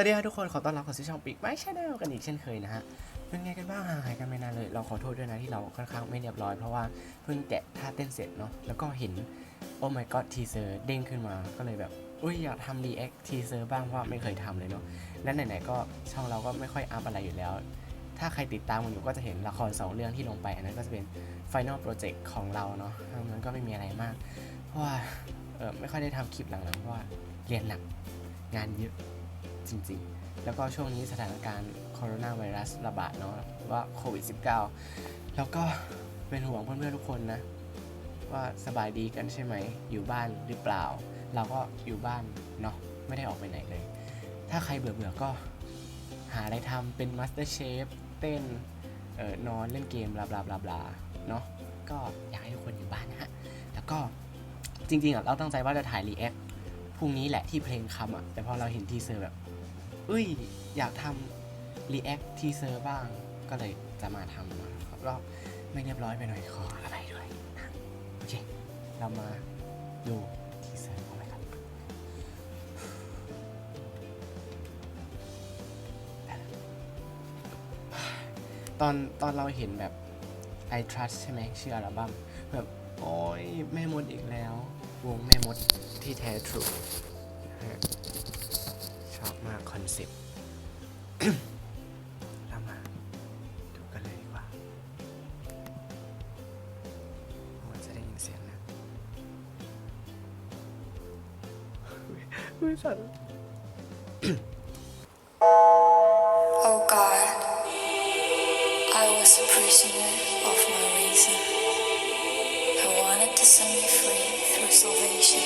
วัสดีครับทุกคน ขอต้อนรับเข้าสู่ช่องปิกไม้ชาแนลกันอีกเช่นเคยนะฮะ เป็นไงกันบ้างห่างหายกันไม่นานเลย เราขอโทษด้วยนะที่เราค่อนข้างไม่เรียบร้อยเพราะว่าเพิ่งแกะท่าเต้นเสร็จเนาะ แล้วก็เห็นโอ้ my god ทีเซอร์เด้งขึ้นมา ก็เลยแบบอุ้ยอยากทำรีแอคทีเซอร์บ้างเพราะไม่เคยทำเลยเนาะ และไหนๆก็ช่องเราก็ไม่ค่อยอัพอะไรอยู่แล้ว ถ้าใครติดตามกันอยู่ก็จะเห็นละครสองเรื่องที่ลงไป อันนั้นก็จะเป็น Final Project ของเราเนาะมันก็ไม่มีอะไรมาก เพราะว่าเออไม่ค่อยได้ทำคลิปหลังๆเพราะว่าเรียนหนักงานเยอะ จริง ๆ แล้วก็ช่วงนี้สถานการณ์โคโรนาไวรัสระบาดเนาะว่าโควิด -19 แล้วก็เป็นห่วงเพื่อนๆทุกคนนะ ว่าสบายดีกันใช่ไหม อยู่บ้านหรือเปล่า เราก็อยู่บ้านเนาะไม่ได้ออกไปไหนเลย ถ้าใครเบื่อๆก็หาอะไรทำเป็น Master Chef เต้นเออนอนเล่นเกมบลาบลาบลาบลาเนาะก็อยากให้ทุกคนอยู่บ้านนะฮะ แล้วก็จริงๆอะเราตั้งใจว่าจะถ่ายรีแอคพรุ่งนี้แหละที่เพลงคำอะ แต่พอเราเห็นทีเซอร์แบบ เอ้ย อยากทำรีแอคทีเซอร์บ้าง ก็เลยจะมาทำครับก็ไม่เรียบร้อยไปหน่อยขออภัยด้วยนะโอเค เรามาดูทีเซอร์กันเลยครับตอนตอนเราเห็นแบบ I trust ใช่ไหมชื่ออัลบั้มแบบ โอ้ยแม่มดอีกแล้ว วงแม่มดที่แท้ทรูนะฮะชอบ มากคอนเซ็ปต์ เรามาดูกันเลยดีกว่ามันจะได้ยินเสียงนะมือสั่น Oh God, I was a prisoner of my reason. I wanted to set me free through salvation.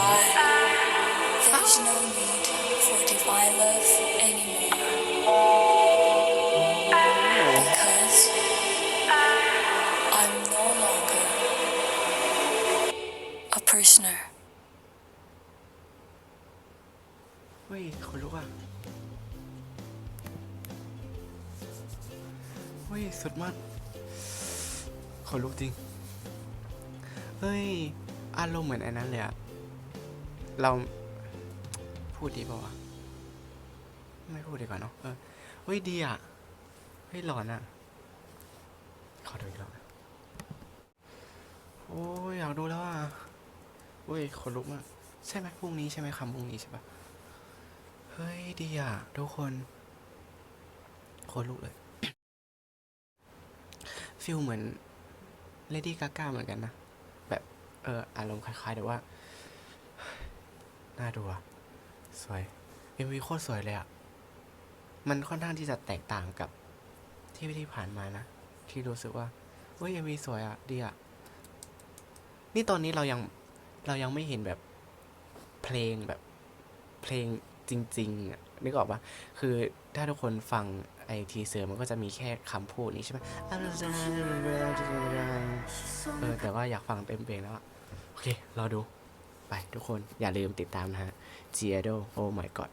No God, there is no need for divine love anymore. Because I'm no longer a prisoner. เฮ้ยคนลุกอะเฮ้ยสุดมากคนลุกจริง เฮ้ย อารมณ์เหมือนอันนั้นเลยอะ เราพูดดีป่าวะไม่พูดดีกว่าเนาะเออเฮ้ยดีอะเฮ้ยหลอนอะ ขอดูอีกรอบโอ้ยอยากดูแล้วอะเฮ้ยคนลุกมากใช่ไหมพรุ่งนี้ใช่ไหมคำพรุ่งนี้ใช่ปะเฮ้ยดีอะทุกคนโคนลุกเลยฟิลเหมือนเลดี้กาก้าเหมือนกันนะ แบบเอออารมณ์คล้ายๆแต่ว่า น่าดูอะสวย MV โคตรสวยเลยอะมันค่อนข้างที่จะแตกต่างกับที่ที่ผ่านมานะ ที่รู้สึกว่าเฮ้ย MV สวยอะดีอะนี่ตอนนี้เรายังเรายังไม่เห็นแบบเพลงแบบเพลงจริงๆอะนึกออกปะคือถ้าทุกคนฟังไอทีเซอร์มันก็จะมีแค่คำพูดนี้ใช่ไหมเออแต่ว่าอยากฟังเต็มเพลงแล้วอะโอเค รอดู ไปทุกคนอย่าลืมติดตามนะฮะ g i a d o Oh my god